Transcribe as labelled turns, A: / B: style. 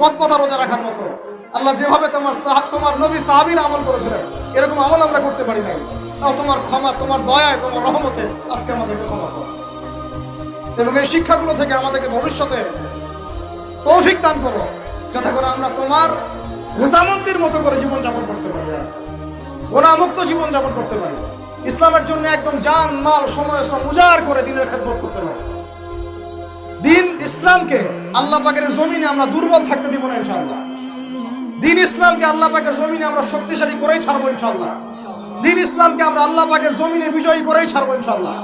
A: পথপথা রোজা রাখার মতো। আল্লাহ যেভাবে তোমার তোমার নবী সাহাবীর আমল করেছিলেন, এরকম আমল আমরা করতে পারি নাই। তাও তোমার ক্ষমা, তোমার দয়ায়, তোমার রহমতে আজকে আমাদেরকে ক্ষমা করো। এবং এই শিক্ষাগুলো থেকে আমাদেরকে ভবিষ্যতে তৌফিক দান করো, যাতে করে আমরা তোমার রেজামন্দির মতো করে জীবনযাপন করতে পারি। গোনামুক্ত জীবনযাপন করতে পারি। ইসলামের জন্য একদম জান, মাল, সময়, শ্রম উজাড় করে দিনের খেদমত করতে পারি। দিন ইসলামকে আল্লাহ পাকের জমিনে আমরা দুর্বল থাকতে দিব না ইনশাআল্লাহ। দিন ইসলামকে আল্লাহ পাকের জমিনে আমরা শক্তিশালী করেই ছাড়বো ইনশাআল্লাহ। দিন ইসলামকে আমরা আল্লাহ পাকের জমিনে বিজয়ী করেই ছাড়বো ইনশাআল্লাহ।